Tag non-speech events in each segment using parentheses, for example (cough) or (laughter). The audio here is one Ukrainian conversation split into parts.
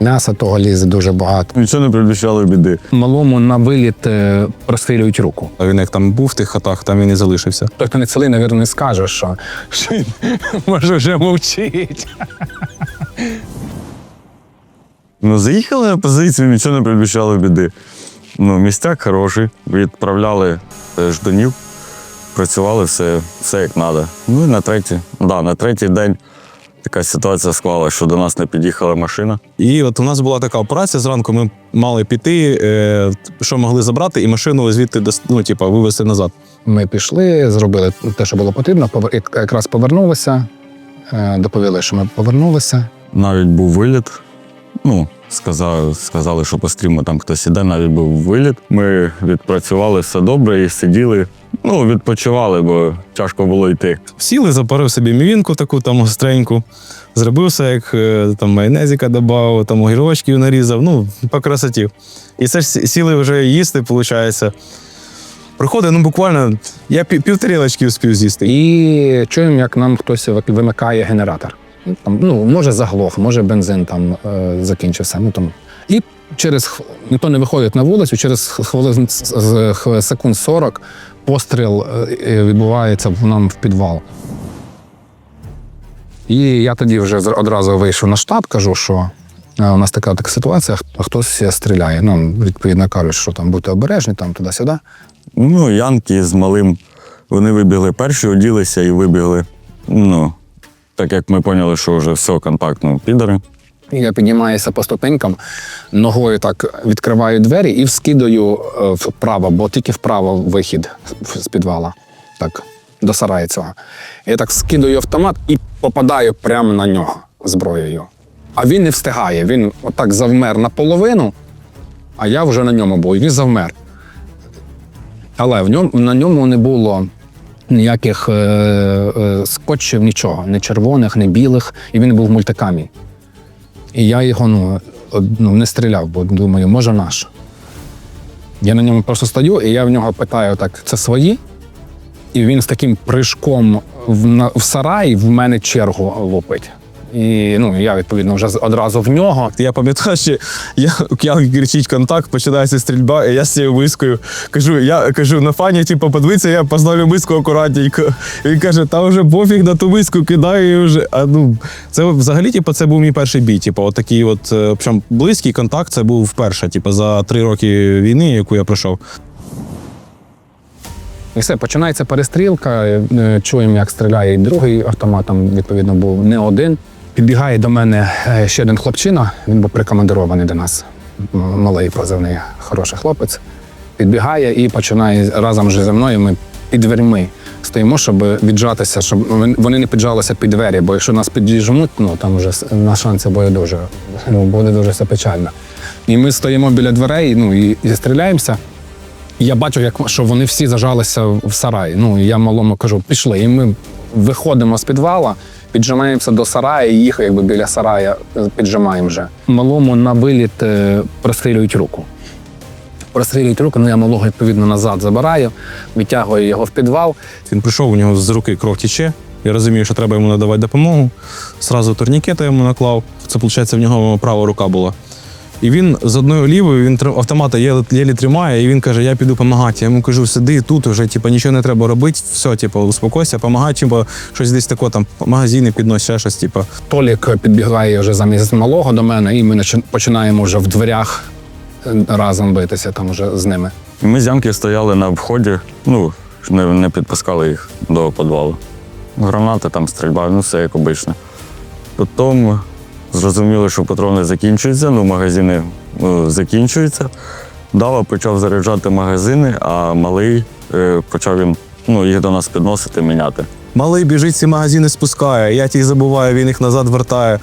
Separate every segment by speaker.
Speaker 1: М'яса того лізе дуже багато.
Speaker 2: Нічого не передбачало біди.
Speaker 1: Малому на виліт е, прострілюють руку.
Speaker 3: А він як там був в тих хатах, там він і залишився.
Speaker 1: Той, хто не цілий, навірно, не скаже, що, що він (laughs) може вже мовчить.
Speaker 2: Ну, заїхали на позицію, нічого не передбачало біди. Ну, містяк хороший, відправляли е, ждунів, працювали все, все як треба. Ну і на третій, да, на третій день така ситуація склалася, що до нас не під'їхала машина.
Speaker 3: І от у нас була така операція. Зранку ми мали піти, е, що могли забрати, і машину звідти ну, типу, вивезти назад.
Speaker 1: Ми пішли, зробили те, що було потрібно, якраз повернулися, е, доповіли, що ми повернулися.
Speaker 2: Навіть був виліт. Ну, сказали, сказали, що по стріму там хтось іде, навіть був виліт. Ми відпрацювали все добре і сиділи. Ну, відпочивали, бо тяжко було йти.
Speaker 3: Сіли, запарив собі мівінку таку там гостреньку, зробив все, як е, там майонезика додав, там огірочків нарізав, ну, по красоті. І це ж сіли вже їсти, виходить. Приходить, ну буквально я пів, пів тарілочки успів з'їсти.
Speaker 1: І чуємо, як нам хтось вимикає генератор. Там, ну, може, заглох, може, бензин там е, закінчився. Ну, там. І через ніхто не виходить на вулицю, через хвилин секунд 40 постріл е, е, відбувається нам в підвал. І я тоді вже одразу вийшов на штаб, кажу, що е, у нас така така ситуація, хтось стріляє. Ну, відповідно кажуть, що там будьте обережні, там туди-сюди.
Speaker 2: Ну, Янки з малим. Вони вибігли перші, оділися і вибігли. Ну, так як ми поняли, що вже все контактно підари.
Speaker 1: Я піднімаюся по ступенькам, ногою так відкриваю двері і вскидаю е, вправо, бо тільки вправо вихід з підвала. Так, до сараю цього. Я так скидаю автомат і попадаю прямо на нього зброєю. А він не встигає. Він отак завмер наполовину, а я вже на ньому був. І він завмер. Але в ньому, на ньому не було ніяких е, е, скотчів, нічого, ні червоних, ні білих, і він був в мультикамі. І я його ну, ну, не стріляв, бо думаю, може наш. Я на ньому просто стою, і я в нього питаю: так, це свої? І він з таким прыжком в, в сарай в мене чергу лупить. І ну, я, відповідно, вже одразу в нього.
Speaker 3: Я пам'ятаю, що я, я кричить контакт, починається стрільба, і я з цією мискою кажу, я кажу, на фані, типу, подивися, я поставлю миску акуратненько. І Він каже, та вже пофіг на ту миску, кидаю її вже. А ну це взагалі, типу, це був мій перший бій. Типу, от такий от, е, причому близький контакт, це був вперше, типу, за три роки війни, яку я пройшов.
Speaker 1: І все, починається перестрілка. е, Чуємо, як стріляє і другий автомат, там, відповідно, був не один. Підбігає до мене е, ще один хлопчина, він був прикомандирований до нас. Малий позивний, хороший хлопець. Підбігає і починає разом вже зі мною. Ми під дверьми стоїмо, щоб віджатися, щоб вони не піджалися під двері, бо якщо нас підіжмуть, ну там вже на шанси буде дуже, ну, буде дуже все печально. І ми стоїмо біля дверей ну, і, і стріляємося. Я бачу, як що вони всі зажалися в сарай. Ну я малому кажу, пішли. І ми виходимо з підвала, піджимаємося до сараю, і їх якби біля сарая е, піджимаємо вже. Малому на виліт е, прострілюють руку. Прострілюють руку, ну я малого відповідно назад забираю, відтягую його в підвал.
Speaker 3: Він прийшов, у нього з руки кров тіче. Я розумію, що треба йому надавати допомогу. Сразу турнікети йому наклав. Це, виходить, в нього права рука була. І він з одною лівою він автомата єлі, тримає, і він каже: Я піду допомагати. Я йому кажу, сиди тут, вже типу, нічого не треба робити, все, типу, успокойся, допомагай, типу, щось десь таке, там, магазини піднось, ще щось, типу.
Speaker 1: Толік підбігає вже замість малого до мене, і ми починаємо вже в дверях е, разом битися там вже з ними.
Speaker 2: Ми з Янки стояли на вході, ну, не, не підпускали їх до підвалу. Гранати, там стрільба, ну все як обично. Потім зрозуміли, що патрони закінчуються, ну, магазини ну, закінчуються. Дава почав заряджати магазини, а малий е, почав він ну, їх до нас підносити, міняти.
Speaker 3: Малий біжить ці магазини спускає, я ті забуваю, він їх назад вертає.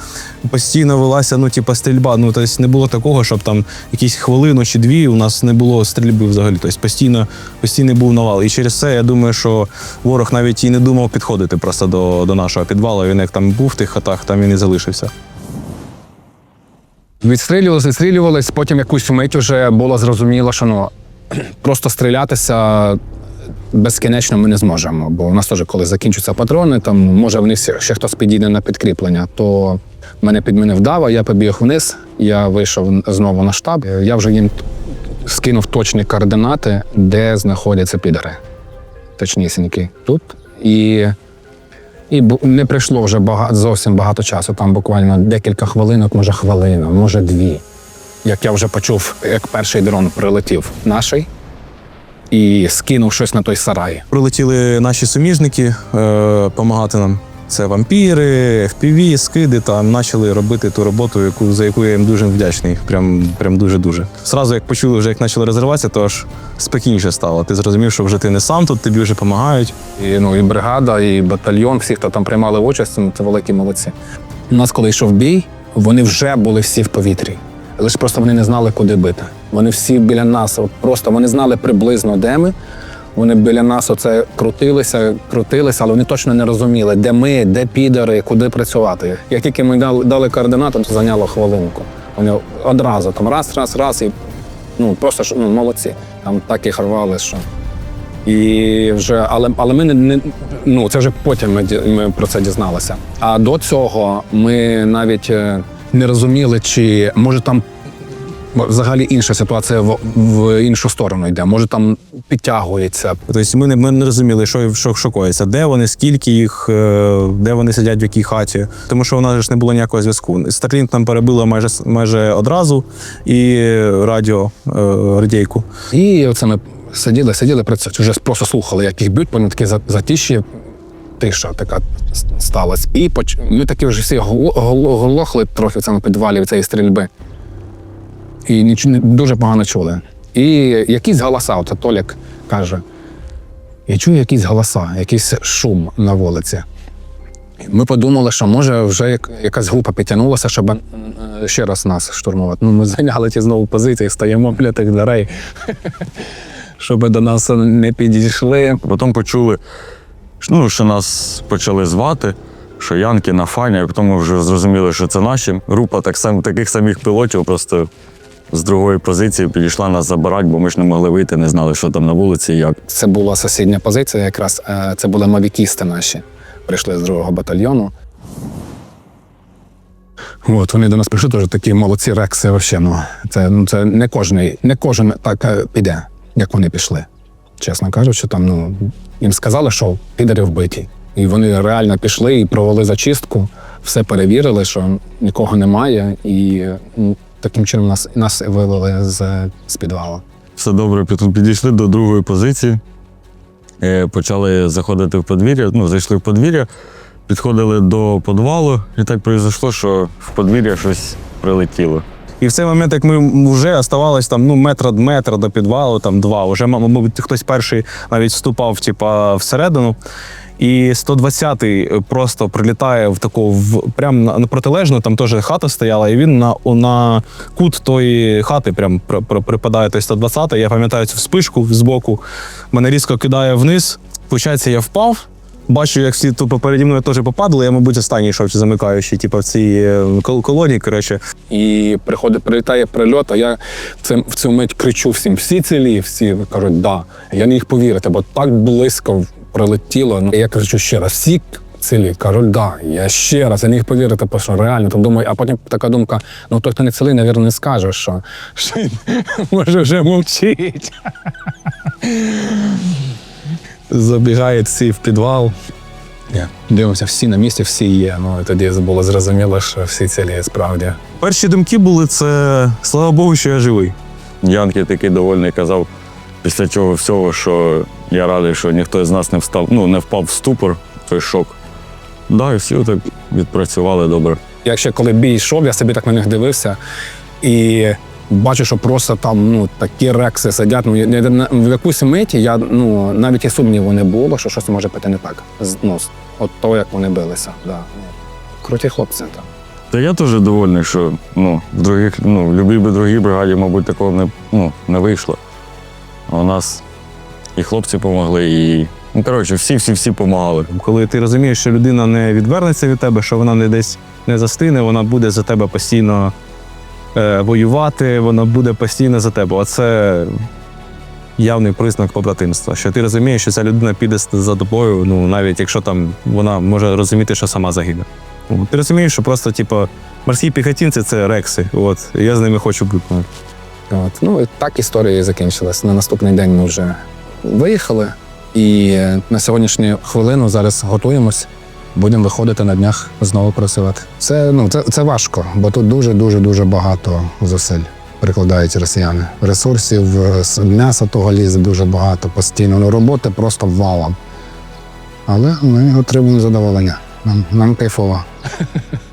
Speaker 3: Постійно велася, ну, типу, стрільба. Ну, тобто не було такого, щоб там якісь хвилину чи дві у нас не було стрільби взагалі. Тобто постійно, постійно був навал. І через це я думаю, що ворог навіть і не думав підходити просто до, до нашого підвалу. Він як там був в тих хатах, там він і залишився.
Speaker 1: Відстрілювалися, відстрілювались, потім якусь мить вже було зрозуміло, що ну, (clears throat) просто стрілятися безкінечно ми не зможемо. Бо у нас теж, коли закінчаться патрони, там може в них ще хтось підійде на підкріплення, то Мене підмінив Дава, я побіг вниз, я вийшов знову на штаб. Я вже їм скинув точні координати, де знаходяться підари. Точнісінькі тут. І, і не прийшло вже багато, зовсім багато часу. Там буквально декілька хвилинок, може хвилина, може дві. Як я вже почув, як перший дрон прилетів наший і скинув щось на той сарай.
Speaker 3: Прилетіли наші суміжники допомагати нам. Це вампіри, FPV, скиди там почали робити ту роботу, яку, за яку я їм дуже вдячний. Прям, прям дуже-дуже. Зразу, як почули, вже як почали розриватися, то аж спокійніше стало. Ти зрозумів, що вже ти не сам тут, тобі вже допомагають.
Speaker 1: І, ну, і бригада, і батальйон, всі, хто там приймали участь, ну, це великі молодці. У нас, коли йшов бій, вони вже були всі в повітрі. Лише просто вони не знали, куди бити. Вони всі біля нас, от просто вони знали приблизно, де ми. Вони біля нас оце крутилися, крутилися, але вони точно не розуміли, де ми, де підери, куди працювати. Як тільки ми дали, координати, то зайняло хвилинку. Вони одразу там раз, раз, раз і ну просто ну, молодці. Там так їх рвали, що. І вже, але, але ми не, не ну це вже потім ми, ми про це дізналися. А до цього ми навіть е, не розуміли, чи може там взагалі інша ситуація в, в іншу сторону йде. Може там підтягується.
Speaker 3: Тобто ми не, ми не розуміли, що, що, що коїться, де вони, скільки їх, е, де вони сидять, в якій хаті. Тому що у нас ж не було ніякого зв'язку. Старлінг нам перебило майже, майже одразу і радіо, е, радійку.
Speaker 1: І оце ми сиділи, сиділи, працю- вже просто слухали, як їх б'ють, вони такі за- затиші. Тиша така сталася. І поч... ми такі вже всі глохли трохи в цьому підвалі від цієї стрільби. І ніч... дуже погано чули. І якісь голоса, от Толік каже: я чую якісь голоса, якийсь шум на вулиці. Ми подумали, що може вже якась група підтягнулася, щоб е, ще раз нас штурмувати. Ну, ми зайняли ті знову позиції, стоїмо біля тих дверей, (laughs) щоб до нас не підійшли.
Speaker 2: Потім почули, ну, що нас почали звати, що Янки на фані, а потім ми вже зрозуміли, що це наші. Група так сам, таких самих пілотів просто з другої позиції підійшла нас забирати, бо ми ж не могли вийти, не знали, що там на вулиці і як.
Speaker 1: Це була сусідня позиція, якраз е, це були мавікісти наші. Прийшли з другого батальйону. От вони до нас прийшли, теж такі молодці рекси. Вообще, ну, це, ну, це не кожен, не кожен так е, піде, як вони пішли. Чесно кажучи, там ну, їм сказали, що підари вбиті. І вони реально пішли і провели зачистку, все перевірили, що нікого немає, і ну, таким чином нас, нас вивели з, з підвалу.
Speaker 2: Все добре, підійшли до другої позиції, е, почали заходити в подвір'я, ну, зайшли в подвір'я, підходили до підвалу, і так произошло, що в подвір'я щось прилетіло.
Speaker 3: І в цей момент, як ми вже оставалось там ну, метр від метра до підвалу, там два. Уже, мабуть, хтось перший навіть вступав типа, всередину. І 120-й просто прилітає в таку в прям на, на протилежну, там теж хата стояла, і він на, на кут тої хати прям при- при- припадає той 120-й. Я пам'ятаю цю вспишку збоку. Мене різко кидає вниз. Получається, я впав. Бачу, як всі тупо переді мною теж попадали. Я, мабуть, останній йшов чи замикаючий, типу, в цій е, кол- колоні. Коротше,
Speaker 1: І приходить, прилітає прильот, а я це, в цю мить кричу всім: всі цілі, всі кажуть, да. Я не їх повірити, бо так близько прилетіло. Ну, Я кричу ще раз, всі цілі, кажуть, да. Я ще раз, я не їх повірити, що реально. То думаю, а потім така думка: ну той, хто не цілий, навірно, не скаже, що, що (laughs) може вже мовчить. Забігає всі в підвал. Ні, Дивимося, всі на місці, всі є. Ну і тоді було зрозуміло, що всі цілі справді.
Speaker 3: перші думки були це слава Богу, що я живий.
Speaker 2: Янки такий довольний казав, після цього всього, що я радий, що ніхто з нас не встав, ну, не впав в ступор, той шок. Да, і всі так відпрацювали добре.
Speaker 1: Я ще коли бій йшов, я собі так на них дивився і бачу, що просто там ну, такі рекси сидять. Ну, я- я- в якусь миті я ну, навіть і сумніву не було, що щось може піти не так. З- Ну, з- от того, як вони билися. Да. Ну, Круті хлопці. Так.
Speaker 2: Та я теж довольний, що ну, в других, ну, в любій би другій бригаді, мабуть, такого не, ну, не вийшло. А у нас і хлопці допомогли, і. Ну, коротше, всі-всі-всі допомагали.
Speaker 3: Коли ти розумієш, що людина не відвернеться від тебе, що вона не десь не застине, вона буде за тебе постійно е, воювати, вона буде постійно за тебе. Оце явний признак побратимства. Що ти розумієш, що ця людина піде за тобою, ну навіть якщо там вона може розуміти, що сама загине. Ти розумієш, що просто, типу, морські піхотинці це рекси. От, і я з ними хочу бути.
Speaker 1: От. Ну, так історія і закінчилась. На наступний день ми вже виїхали. І е, на сьогоднішню хвилину зараз готуємось. Будемо виходити на днях знову працювати. Це, ну, це, це важко, бо тут дуже, дуже, дуже багато зусиль прикладають росіяни. Ресурсів, е, м'яса того лізе дуже багато постійно. Ну, роботи просто валом. Але ми отримуємо задоволення. Нам, нам кайфово. (laughs)